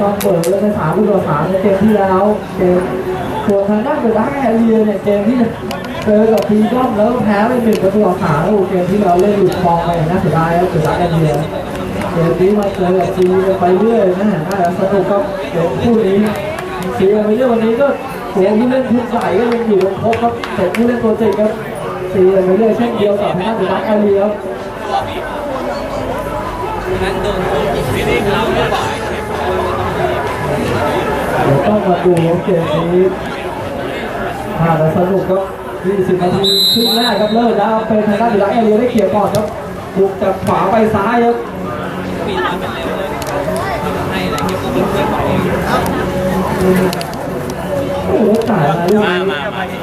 ต้องเปิดเลยในสามลูกต่อสามในเกมที่แล้วเกมส่วนทางด้านเดอะดักแอเรียเนี่ยเกมที่เจอกับทีก้อมแล้วแพ้ไปหนึ่งประตูต่อสามแล้วเกมที่เราเล่นหลุดคลองไปน่าเสียดายแล้วเดอะดักแอเรียเกมนี้มาเจอกับทีไปเรื่อยนะน่าจะสนุกครับเกมคู่นี้ทีไปเรื่อยวันนี้ก็เกมที่เล่นทุกสายก็ยังอยู่ครบครับแต่ที่เล่นตัวจริงครับทีไปเรื่อยเช่นเดียวกับทางด้านเดอะดักแอเรียครับนั้นโดนตัวอีกไม่ได้เราไม่ไหว ดี๋ยวต้องมาดูเกมนี้ถ้าจะสนุกครับ20นาทีครึ่งแรกครับเลิกแล้วเป็นทางด้านดีลักแอเรียได้เขียร์ก่อนครับบุกจากขวาไปซ้ายครับปีนมันเป็นเร็วเลยให้อะไรเงี้ยก็เป็นเพื่อนของเองโอ้โหจ่ายมาเรื่องนี้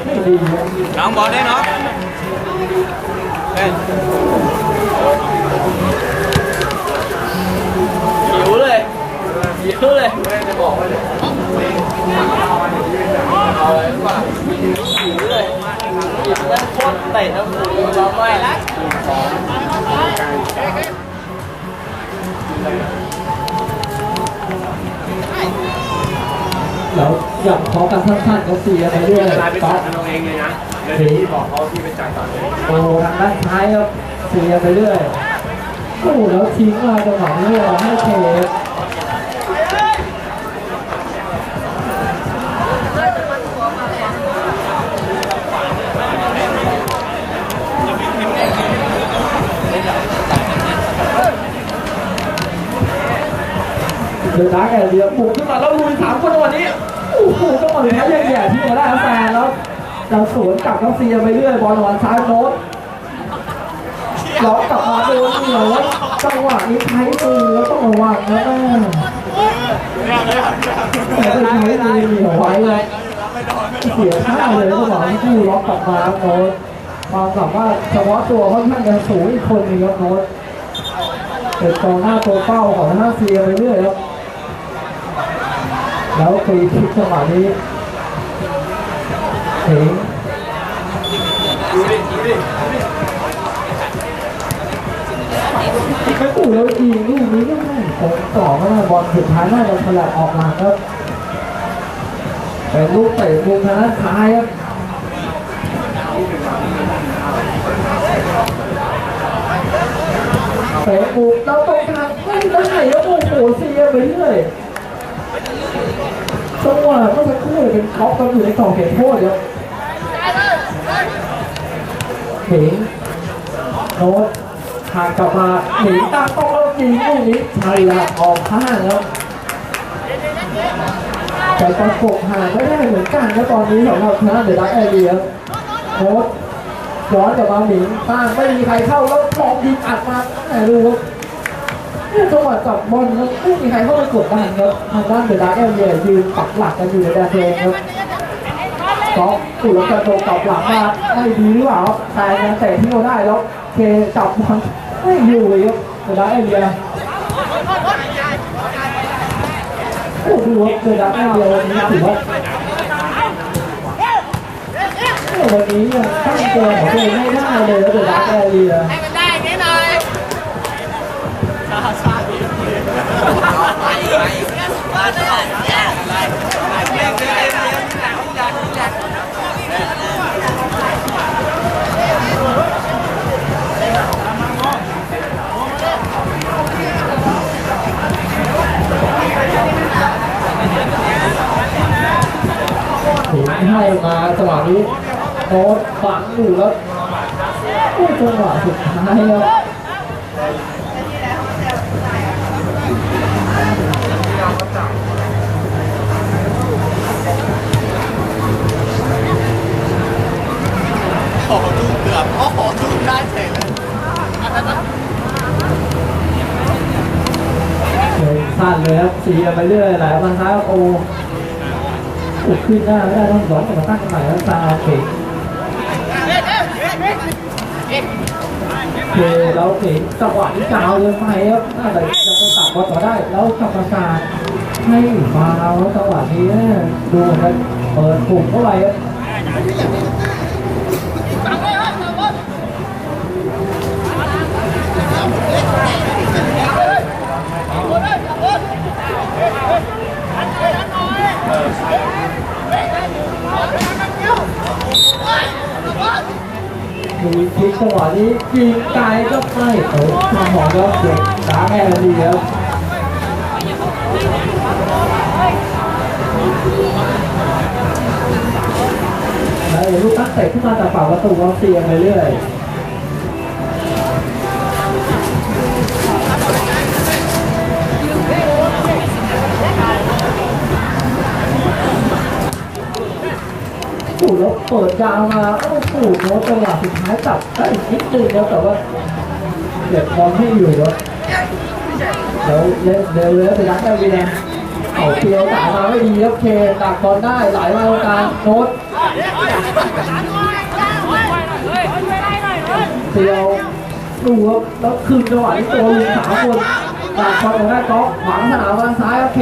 ไม่ดีครับน้องบอลได้เนาะ หิวเลยเอาเลยป่ะหิวเลยหิวแล้วโคตรเตะแล้วเราไม่ละแล้วอยากขอกันสั้นๆครับเสียไปเรื่อยลาไปต๊จ่าอยปตังเองเลยนะเดี๋ยวพี่บอกเขาที่ไปจ่ายตังค์เองโอ้ทางด้านซ้ายครับเสียไปเรื่อยโอ้แล้วทิ้งมาจังหวะนี้ให้เคครับ เดือดร้ายแก่เดียวบุกขึ้นมาแล้วลุยสามคนจังหวะนี้โอ้โหจังหวะนี้แย่แย่ที่มาได้แฟนแล้วจะสวนกลับครับเซียไปเรื่อยบอลวันซ้ายโน้ตล็อกกลับมาโดนเหนียวแล้วจังหวะนี้ใช้มือแล้วต้องระวังนะแม่แต่เป็นใช้มือเหนียวไว้เลยเสียท่าเลยจังหวะที่คู่ล็อกกลับมารับโน้ตความสามารถเฉพาะตัวค่อนข้างจะสูงอีกคนนึงครับโน้ตเป็นกองหน้าตัวเป้าของหน้าเซียไปเรื่อยครับ แล้วฟรีคิกจังหวะนี้เห็นดูดิดูดิไม่ตู่แล้วยิงลูกนี้ก็ไม่ผมต่อไม่ได้บอลสุดท้ายน่าจะฉลับออกหลังครับเป็นลูกเตะมุมทางด้านซ้ายครับเตะมุมแล้วตรงทางไม่ได้แล้วโอ้โหเสียไปเรื่อย จังหวะเมื่อสักครู่เป็นท็อปกันอยู่ในกล่องเขตโทษครับเห็นโน้ตทางกลับมาหนีตามต้องแล้วยิงลูกนี้ใช่ละออกข้างแล้วแต่ประกบห่างไม่ได้เหมือนกันนะตอนนี้สำหรับชนะเดอะดักแอเรียโค้ชย้อนกลับมาหนิงตั้งไม่มีใครเข้าแล้วลองยิงอัดมาแหมดูครับ จังหวะจับบอลแล้วไม่มีใครเข้าไปกดดันครับทางด้านเดอะดักแอเรียยืนปักหลักกันอยู่ในแดนเพลงครับก็ตุลกระโดดกลับหลังมาไม่ดีหรือเปล่าครับแต่ยังเตะที่เราได้แล้วเคจับบอลไม่อยู่เลยครับเดอะดักแอเรียโอ้โหเดอะดักแอเรียวันนี้ถือว่าวันนี้ตั้งตัวของตัวเองไม่ได้เลยแล้วเดอะดักแอเรีย ให้มาจังหวะนี้โน้ตฝังอยู่แล้วจังหวะสุดท้ายครับ ขอดูเกือบอ๋อขอดูได้เฉยเลยเลยสั้นเลยครับเสียไปเรื่อยหลายบรรทัดโอ้โอ้ขึ้นหน้าไม่ได้ต้องย้อนกลับมาตั้งใหม่แล้วตาเก่ง เคือแล้วเก่งจังหวะนี้กาวเลยไปครับน่าจะยังไม่ตัดบอลต่อได้ แล้วกรรมการให้ฟาวล์แล้วจังหวะนี้ดูเหมือนกันเปิดปุ่มเข้าไปครับ มีพลิกจังหวะนี้ยิงไกลก็ไม่เออทางหมองก็เก็บล้าแม่ดีครับแล้วเดี๋ยวลูกตั้งเตะขึ้นมาจากฝั่งประตูก็เสียไปเรื่อย เปิดยาวมาโอ้โหโน้ตจังหวะสุดท้ายจับได้อีกนิดนึงแล้วแต่ว่าเก็บบอลให้อยู่ครับเดี๋ยวเล่นเร็วเลยไปรักได้ดีนะเอาเปียวจ่ายมาไม่ดีครับเคดักบอลได้ไหลมาตรงกลางโน้ตเตียวดูครับแล้วคืนจังหวะนี้ตัวลุงสามคนจากบอลของแม่ก๊อฟขวางสนามทางซ้ายโอเค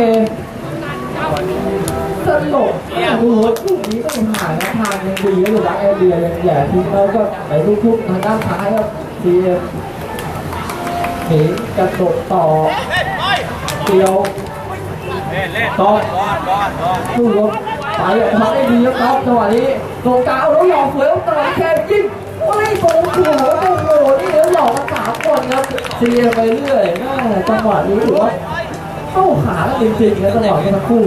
สลบดูครับลูกนี้ก็ยังหายนะทางยังดีก็อยู่รักแอร์เดียยังแย่ทีแล้วก็ไปลูกทุกทางด้านซ้ายครับทีหนีกระโดดต่อเตียวต่อสู้รับไปออกมาได้ดีครับจังหวะนี้ตรงกลางเอาแล้วหลอกสวยตลอดแค่ยิงไม่โกงหัวโอ้โหนี่แล้วหลอกมาสามคนครับเสียไปเรื่อยแม่จังหวะนี้ถือว่าเข้าขาแล้วจริงๆนะจังหวะนี้ทั้งคู่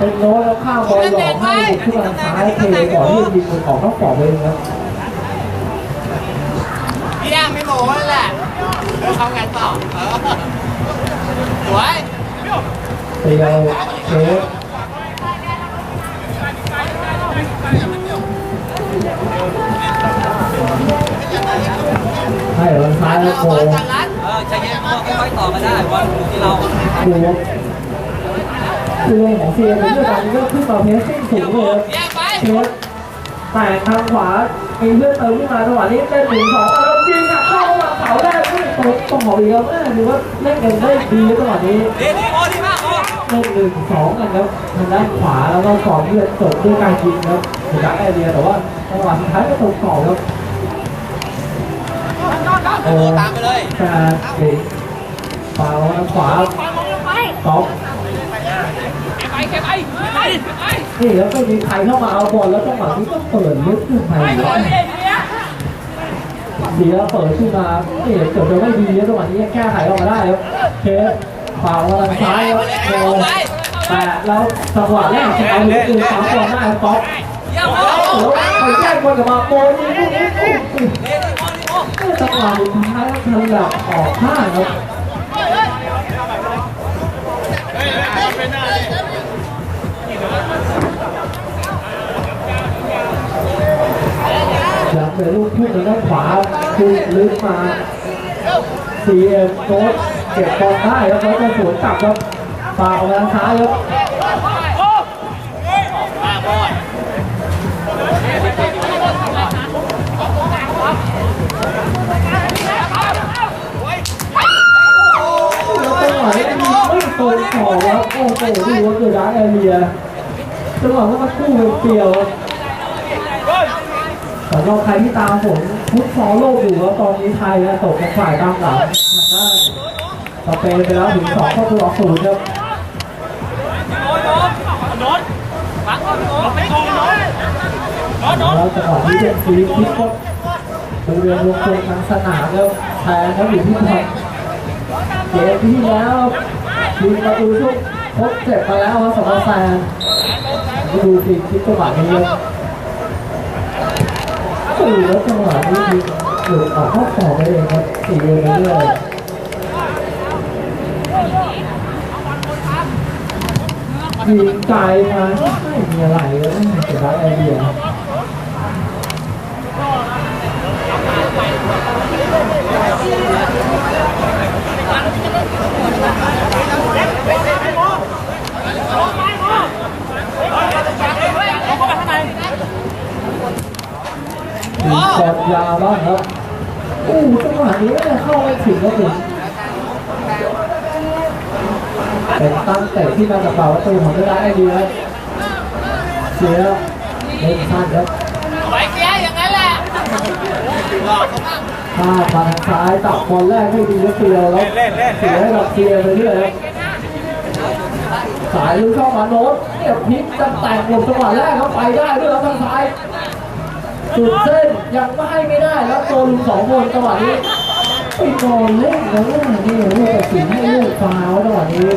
เป็นโน้ตแล้วข้ามบอลหลอกให้บุกขึ้นมาทางซ้ายเทก่อนที่จะยิงมือของต้องปอกเองครับเยี่ยมพี่หมูนั่นแหละเดี๋ยวทำงานต่อเออสวยเตียวเชฟให้บอลซ้ายแล้วโกงจากนั้นเออใจเย็นพ่อค่อยๆต่อมาได้บอลอยู่ที่เราดู ครับคือลงของเซียเป็นเรื่องการก็ขึ้นมาเพสซิ่งสูงเลยครับแยกไปเชฟแต่ทางขวามีเพื่อนเติมขึ้นมาจังหวะนี้เล่นหนึ่งสองแล้วยิงหักเข้ามาเสาแรกไม่ตกต้องบอกอีกครับแม่หรือว่าเล่นกันได้ดีจังหวะนี้ดีดีโอ้ดีมากโอ้เล่นหนึ่งสองกันครับทางด้านขวาแล้วก็สองเพื่อนจบด้วยการยิงครับถึงได้ไอเดียแต่ว่าจังหวะสุดท้ายก็ตกกรอบครับโอ้ตามไปเลยแต่เด็กฟาวทางขวาต๊อก ไปแกไปไปไปนี่แล้วก็มีใครเข้ามาเอาบอลแล้วจังหวะนี้ก็เปิดลึกขึ้นไปเสียเปิดขึ้นมานี่เกือบจะไม่ดีแล้วจังหวะนี้แก้ไขออกมาได้ครับเคสฟาวทางซ้ายครับโอ้แต่แล้วจังหวะแรกจะเอาลูกอื่นสามคนได้ครับต๊อกเยี่ยมโอ้แล้วไปแย่งบอลกับมาโมยิงลูกนี้จังหวะสุดท้ายทันหลับออกข้างครับ ยากเป็นลูกทุ่งทางด้านขวาคือลึกมาซีเอ็มโค้ชเก็บบอลได้แล้วเขาจะสวนกลับครับฟาวทางซ้ายครับมาบอแล้วจังหวะนี้ไม่ตรงขอบครับโอ้โหดูว่าเกิดร้านแอเรียจังหวะว่ามันคู่เป็นเปรียวครับ สำหรับใครที่ตามผลฟุตซอลโลกอยู่ว่าตอนนี้ไทยตกเป็นฝ่ายตามหลังทางด้สเปนไปแล้วถึงสองเข้าตัวศูนย์ครับแล้วจังหวะที่เป็นฟีคิกก็บริเวณวงกลมทางสนามแล้วแทนครับอยู่ที่ทางเกมที่แล้วยิงประตูช่วงทดเจ็บไปแล้วครับสำหรับแซนดูฟรีคิกจังหวะนี้ครับ โอ้โหแล้วจังหวะนี้ยิงหลุดออกข้อสองไปเลยครับสี่เดือนเรื่อยยิงไกลมาไม่มีอะไรแล้วไม่เป็นไรไอเดีย ยิงกดยาวบ้างครับอู้จังหวะนี้เนี่ยเข้าไม่ถึงครับผมเป็นตั้งแต่ที่มาจากเป่าประตูของไม่ได้ไอเดียครับเสียเล่นสั้นครับไปเกียร์อย่างนั้นแหละหลอกเขาบ้างข้ามมาทางซ้ายตับบอลแรกให้ดีแล้วเตียวแล้วเล่นเล่นเสียเล่นให้กับเตียไปเรื่อยครับสายลุยเข้ามาโน้ตเนี่ยพลิกจะแตกหลบจังหวะแรกเขาไปได้ด้วยแล้วทางซ้าย สุดเส้นยังไม่ให้ไม่ได้แล้วตัวลุงสองคนจังหวะนี้ไปนอนเล่นแล้วนี่ยนี่ลูกตัดสินให้ลูกฟาวจังหวะนี้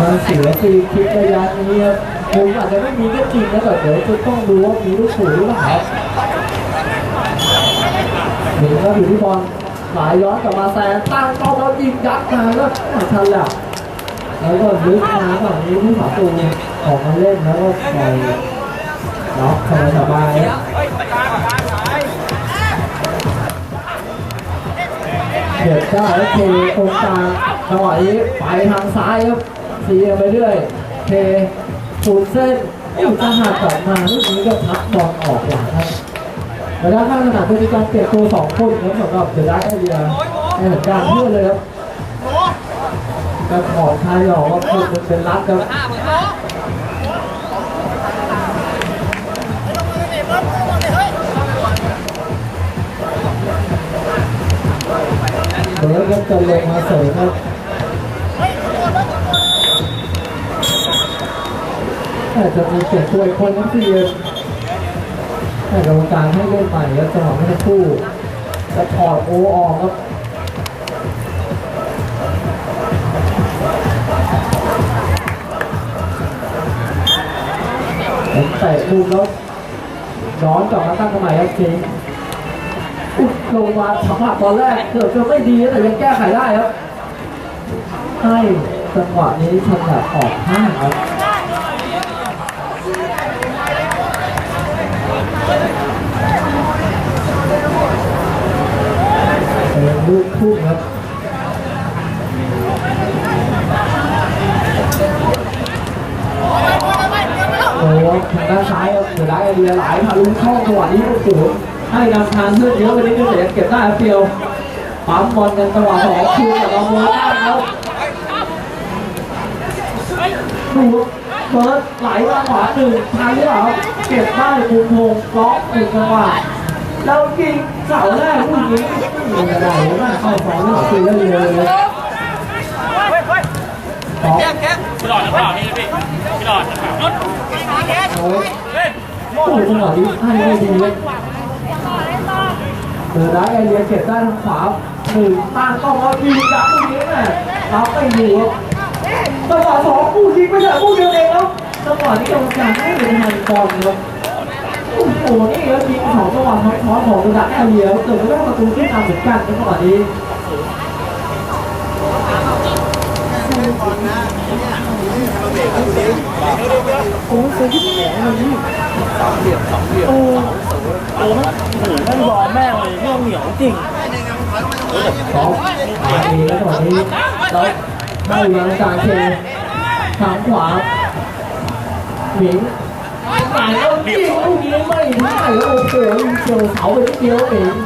มาเสียฟรีคิกระยะนี้ครับผมอาจจะไม่มีก็จริงนะแต่เดี๋ยวจะต้องดูว่ามีลูกถูกหรือเปล่าครับหนีก็อยู่ที่บอลหลายย้อนกลับมาแซงตั้งเป้าแล้วยิงยัดมาก็ไม่ทันแหละ แล้วก็ลึกมาฝั่งนี้ผู้สาตูออกมาเล่นแล้วก็ปล่อยล็อกสบายสบายเด็ดได้แล้วเทตรงกลางจังหวะนี้ไปทางซ้ายครับเสียไปเรื่อยเทสูดเส้นอู้จะหักกลับมาลูกนี้ก็ทับบอลออกหลังครับแล้วด้านข้างสนามจะมีการเปลี่ยนตัวสองคนครับสำหรับเดอะไลท์ไอเดียในเหตุการณ์เพื่อนเลยครับ กระถอดทายหลอกว่าคนมันเป็นรักครับเบิร์ดก็จะลงมาเสริมครับอาจจะมีเปลี่ยนตัวอีกคนทั้งสี่เลยให้กรรมการให้เล่นใหม่แล้วจังหวะไม่ทั้งคู่จะถอดโอออกค บผมแล้วย้อนกลับมาตั้งกันใหม่ครับจริงอุ๊ยลงมาสัมผัสตอนแรกเกือบจะไม่ดีแต่ยังแก้ไขได้ครับให้จังหวะนี้ถนัดออกห้างครับเป็นลูกทุ่งครับ โอ้โหทางด้านซ้ายครับเดี๋ยวไล่ไอเดียหลายพาลุงเข้าจังหวะนี้โอ้โหให้นำทางเพื่อนเยอะไปนิดนึงแต่ยังเก็บได้เดียวปั๊มบอลกันจังหวะสองคืนกับเราโมได้ครับดูเบิร์ดไหลมาขวาหนึ่งทางที่เหรอเก็บได้คุมพงล็อกหนึ่งจังหวะแล้วยิงเสาแรกผู้หญิงยิงกระไดมากเข้าสองหนึ่งคืนแล้วเลยเลยสอง พี่หลอดหรือเปล่านี่พี่พี่หลอดหรือเปล่านุ่นโอ้ยเฮ้ยโอ้โหจังหวะนี้ให้ไม่ดีเลยเดินได้ไอเดียเก็บได้ทางขวาหนึ่งตั้งต้องเอายิงยัดลูกนี้แม่รับไม่อยู่ครับจังหวะสองผู้ยิงไม่ใช่ผู้เดียวเองครับจังหวะนี้กรรมการให้เป็นทางบอลครับโอ้โหนี่แล้วยิงสองจังหวะท้อนๆของกระดาษไอเดียเกิดไม่ได้ประตูที่นำเหมือนกันในจังหวะนี้ โอ้โหแม่งเหลี่ยอมแม่งเลยเรื่องเหนียวจริงสองมาดีแล้วตอนนี้แล้วให้ยังกาเชทางขวาหมิงหมายแล้วยิงลูกนี้ไม่ได้โอ้โหยิงเฉียวเสาไปนิดเดียวเอง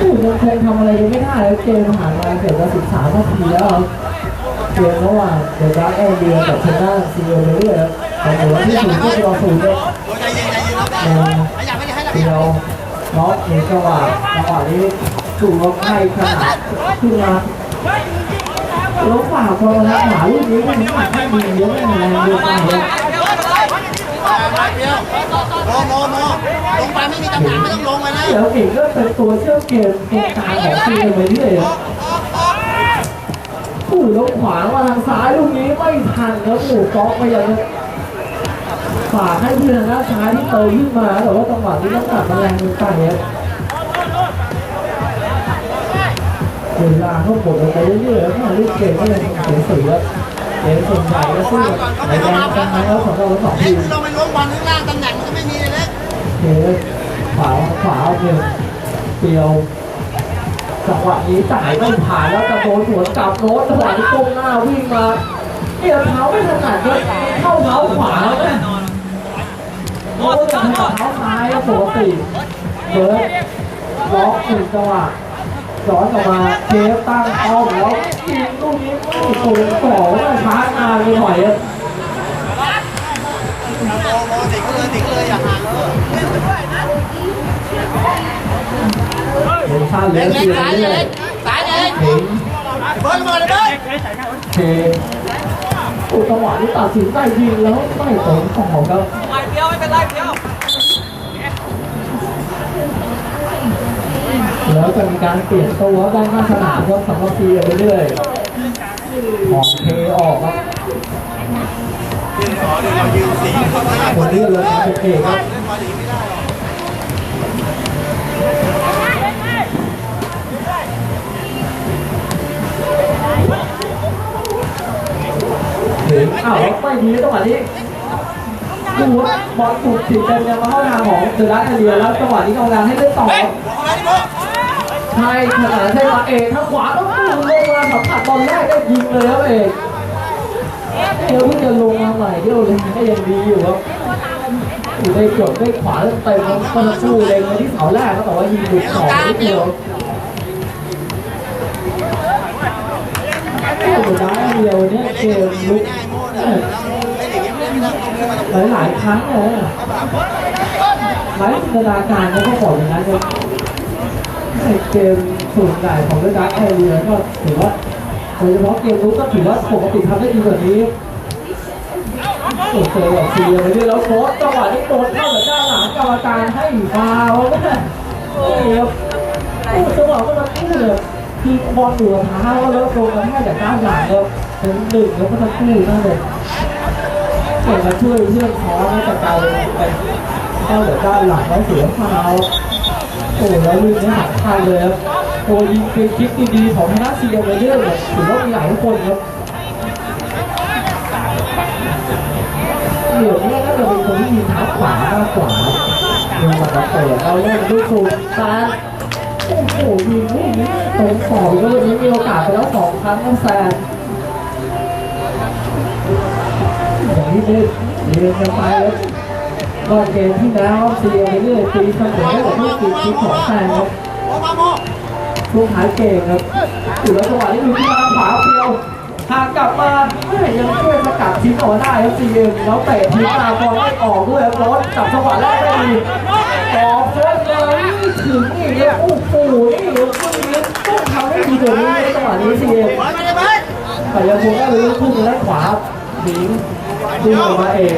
โอ้โหคงทำอะไรยังไม่ได้แล้วเกมผ่านมาเกือบจะสิบสามนาทีแล้วเกมระหว่างเดอะดักแอนเดียกับทางด้านซีโอเรื่อยครับแต่เหมือที่ศูนย์ที่รอศูนย์เนี่ยเย็นใจเย็นรับได้เอ่ออยากไม่ได้ให้รับเดียวล็อกหนึ่งจังหวะจังหวะนี้ถูกล็อกให้ขนาดขึ้นมาล้วฝ่าพอแล้วหาลูกนี้มันหนักให้ดีเยอะแรงเยอะมากเลย เดียวโนโนโนลงไปไม่มีตำแหน่งไม่ต้องลงไปนะเดี๋ยวเอกก็เป็นตัวเชื่อมเกมตรงกลางของทีมไปเรื่อยผู้แล้วขวางมาทางซ้ายลูกนี้ไม่ทันแล้วหมู่ก๊อกไปยังฝากให้เพื่อนด้านซ้ายที่เตยขึ้นมาแต่ว่าจังหวะนี้ต้องตัดแรงเกินไปครับเวลาเขาบดไปเรื่อยๆแล้วลูกเกมก็ยังเสียสีแล้วเกมส่วนใหญ่ก็สู้ในกันไหมแล้วสำหรับทั้งสองทีมเราไปล้วงบอลข้างล่างตำแหน่งมันก็ไม่มีเลยเล็กเกมขวาขวาเกมเปียวจังหวะนี้จ่ายไม่ผ่านแล้วกระโดดสวนกลับโน้ตจังหวะที่ก้มหน้าวิ่งมาเนี่ยวเท้าไม่ถนัดเลยเข้าเท้าขวาแล้วนะโน้ตจะถนัดเท้าซ้ายปกติเบิร์ดล็อกหนึ่งจังหวะ ย้อนกลับมาเชฟตั้งเอาแล้วยิงลูกนี้โอ้โหต่อว่ช้านานไปหน่อยอะโนโนติดก็เลยติดก็เลยอย่าห่างเออเหลืเล็อกเล็กเสียซ้ายเล็ยกซ้ายเล็กหมิงบิร์ดมาเลยเบิร์ดเทโอ้จังหวะนี้ตัดสินใจยิงแล้วไม่ตรงของครับไม่เพียวไม่เป็นไรเพียว แล้วจะมีการเปลี่ยนตัวด้านหน้าสนามครับสำหรับซีไปเรื่อยๆของเทออกครับขอเดี๋ยวเรายืนสีเขาหน้าคนนี้เลยครับเป็นเอกครับเล่นบอลอย่างนี้ไม่ได้องอ้าวไม่ดีจังหวะนี้ดูว่าบอลถูกถีบเต็มยังมาเข้าทางของเดอะดักแอเรียแล้วจังหวะนี้กำลังให้เล่นต่อ ใช่ขนาดใช่มาเอกทางขวาต้องลงมาสัมผัสบอลแรกได้ยิงเลยครับเอกเดี๋ยวเพิ่งจะลงมาใหม่เดี๋ยวเลยก็ยังดีอยู่ครับอยู่ในกดด้วยขวาเต็มแล้วก็สู้เล็งไปที่เสาแรกครับแต่ว่ายิงหลุดสองนิดเดียวโอ้โหได้เดียวเนี่ยเกมลุกหลายหลายครั้งเลยหลายจินตนาการเขาก็บอกอย่างนั้นเลย ในเกมส่วนใหญ่ของเรื่องดักแอเรียก็ถือว่าโดยเฉพาะเกมรุกก็ถือว่าปกติทำได้ดีกว่านี้โอ้โหแบบเสียไปเรื่อยแล้วโค้ชจังหวะที่โดนเข้าจากด้านหลังกรรมการให้ฟาวล์ก็ได้นี่ครับโอ้จังหวะมันคู่เลยคือบอลอยู่กับเท้าแล้วโดนกระแทกจากด้านหลังครับเป็นหนึ่งแล้วก็ทั้งคู่นั่นเลยเก่งมาช่วยเรื่องท้อให้กับการเป็นเข้าจากด้านหลังแล้วเสียฟาวล์ อ้แล้วลูกนี้หักพลาดเลยครับตัวยิงเป็นคลิปดีๆของทางด้าซีเอเวเดอร์ถือว่ามีหลายคนครับเหลือเนี่ยน่าจะเป็นคนที่มีเท้าขวามากกว่าเรื่องมันจะเปิดเราเล่นลูกสูงกาโอ้โหยิงลูกนี้ตรงสองก็วันนี้มีโอกาสไปแล้วสองครั้งครับแซนอย่างนี้เลยเรียนกันไปแล้ว ก็เกมที่แล้วเสียไปเรื่อยตีเสมอได้กับที่ตีทีของแซงครับลูกท้ายเก่งครับถือว่าจังหวะนี้ดูที่ทางขวาเพียวหากกลับมาเอ้ยยังช่วยสกัดทิ้งออกได้ครับซีเอ็มแล้วเตะทิ้งมาบอลไม่ออกด้วยครับรถจับจังหวะแรกได้ดีออกเพิ่มเลยถึงนี่ครับโอ้โหนี่ครับต้องทำให้ดีกว่านี้ในจังหวะนี้ซีเอ็มแต่ยังคงได้ไปลูกทุ่งด้านขวาหนิงดึงออกมาเอง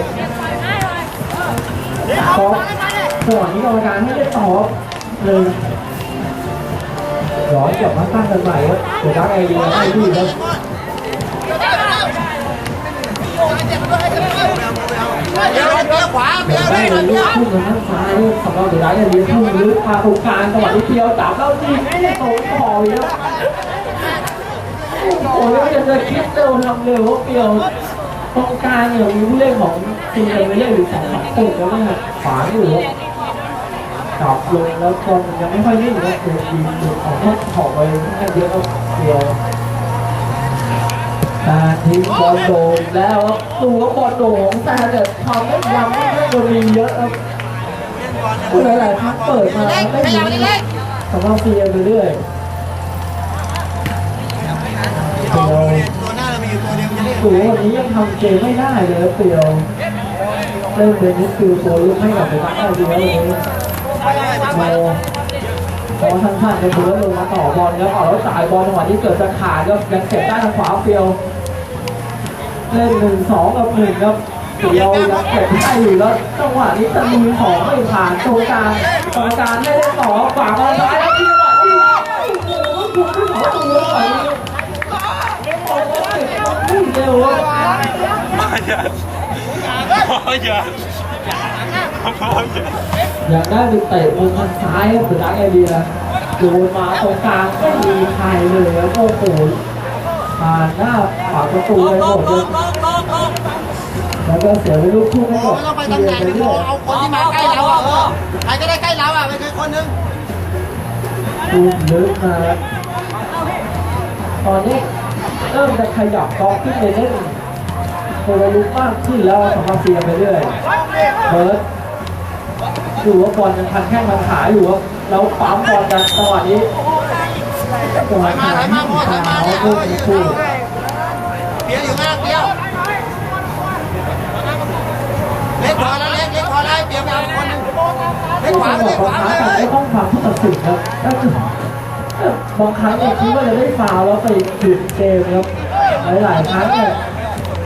อปจังหวะนี้กรรมการให้ได้ต่อหนึ่งย้อนกลับมาตั้งกันใหม่ครับเดี๋ยวดักไอเดียให้ดีครับได้เลยลูกยวทุ่งทางด้านซ้ายสำหรับเดี๋ยวไดักไอเดียทุ่งลึกมาตรงกลางจังหวะนี้เพียวจับแล้วยิงไม่ได้ตรงต่อเลยครับโอ้ยังจะคิดเร็วทำเร็วเปียว ตรงกลางเนี่ยมีผู้เล่นของทีมไปเล่นอยู่สองสามคนแล้วนะขวาอยู่ครับจับลงแล้วบอลยังไม่ค่อยนิ่งนะคือยิงหลุดออกนอกขอบไปแค่เยอะก็เดียวต่ทีมบอลโด่งแล้วครับดูว่าบอลโด่งของแต่เนี่ยทำให้ยังไม่ได้โดนมีเยอะครับผู้หลายๆครั้งเปิดมาไม่ขยิยับงสำหรับเฟียไปเรื่อยเรามีอยู่ตัว สูวันนี้ยังทำเกมไม่ได้เลยเปียวเล่นเป็นนิดฟิวตัวลุกให้กับเดนักเอาดีแล้ววันนี้โมพอทั้งท่านเป็นเบิร์ดลงมาต่อบอลแล้วเอาแล้วจ่ายบอลจังหวะที่เกิดจะขาดก็ยังเก็บได้ทางขวาเฟียวเล่นหนึ่งสองกับหนึ่งครับเฟียวยังเก็บได้อยู่แล้วจังหวะนี้ตะลุยสองไม่ผ่านตรงกางกรรมการไม่ได้ต่อฝามาซ้ายแล้วที่ว่าที่โอ้โหถูกที่หัวตัวไปไม่เร็ว อยาอย่าอย่าอยากได้ไปเตะบนทางซ้ายครับเดอะดักไอเดียโยนมาตรงกลางไม่มีใครเลยครับโอ้โหผ่านหน้าขวาประตูลไปงหมดเลยแล้วก็เสียไปลูกทุ่งให้โอ้กับไม่ต้องไปเบีตำยแหน่งร์ไปโมเรื่อยเอาคนที่มาใกล้เราอะเออใครก็ได้ใกล้เราอะเป็นคนนึงดูลึกมาตอนนี้ ริ่มจะขยับกองขึ้นไปเล่นตัวลุกมากขึ้นแล้วสำหรับเสียไปเรื่อยเบิร์ดดูว่าบอลยังพันแข้งพันขาอยู่ครับแล้วปั๊มบอลกันจังหวะนี้จังหวะมาขาไหลมาโมไหลมาเนี่ยเอเอออคู่เปียวอยู่หน้าเปียวเล็กพอแล้วเล็กเล็กพอแล้วเปียวไปเอาคนเล็กขวาเล็กขวาเลยต้องฟังผู้ตัดสินครับ บางครั้งเนี่ยคิดว่าจะได้ฟาวแล้วไปหยุดเกมครับ หลายๆครั้งเนี่ย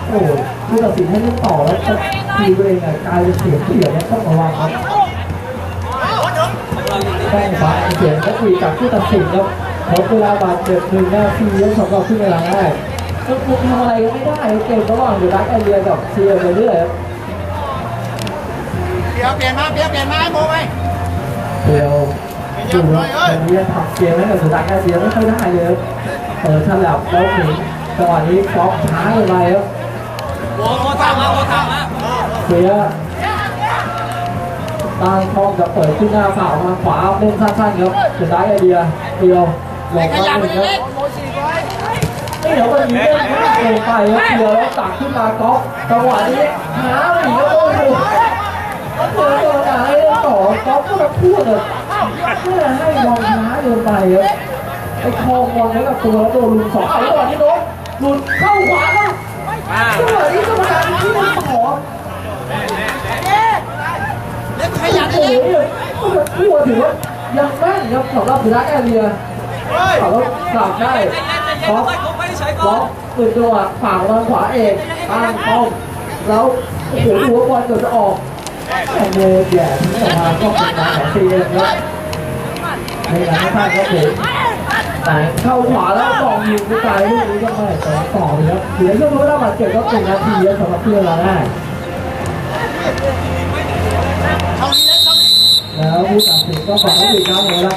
โอ้โหผู้ตัดสินให้เล่นต่อแล้วก็ทีตัวเองอะกลายเป็นเสียเปรียบเนี่ยต้องระวังครับต้งฟังเสียงเขาคุยกับผู้ตัดสินครับเพราะเวลาบาดเจ็บหนึ่งนาทีแล้วสำหรับขึ้นเวลาได้ก็คุณทำอะไรก็ไม่ได้เกมระหว่างเดอะดักแอเรียกับเซียไปเรื่อยครับเดี๋ยวเปลี่ยนมาเปลี่ยนเปลี่ยนมาให้โมไปเดียว ดูว่าตรงนี้ยังขับเกมให้กับสุดท้ายเดียวไม่ค่อยได้เลยครับเปิดฉลับแล้วหนีจังหวะนี้ฟอกช้าเลงไปครับโอ้โหทำมาโอ้ทำมาเสียตั้งท้องจะเปิดขึ้นหน้าฝ่ามาขวาเล่นสั้นๆครับสุดท้ายไอเดียเดียวหลงขมายับหนึ่งครับไม่เดี๋ยววันนี้เล่นมากเกินไปครับเดียวแล้วตักขึ้นมาก๊อฟจังหวะนี้หาหนีก็โดนอยู่ก็เจอตัวการให้ต่อก๊อฟก็มาพูดเลย เพื่อให้บอลช้าเกินไปครับไอ้คอบอลไว้กับตัวแล้วโดนลุงสองเอาจังหวะนี้โดนหลุดเข้าขวาแล้วจังหวะนี้กรรมการที่มันขอเล็กขยับโอ้ไปโหเล็กเนี่ยผู้ถือว่ายังแม่นครับสำหรับสุรักแอเรียเขาแล้วกลับได้ใจเย็นใจเย็นบล็อกค่อยๆได้บก่ล็อกตื่นจัวะฝั่งทางขวาเอกตั้งป้อมแล้วโอ้โหหัวบอลเกือบจะออกแต่โมแย่ที่ออกมาก็เป็นการของซีเองครับ ในหลังข้าดครับผมแต่เข้าขวาแล้วสองยิงไปไกลลูกนี้ก็ไม่แต่ต่อเลยครับเหลือช่วงเวลาบาดเจ็บก็เป็นนาทีครับสำหรับเพื่อนเราได้แล้วผู้ตัดสินก็บอกให้ดีครับเวลา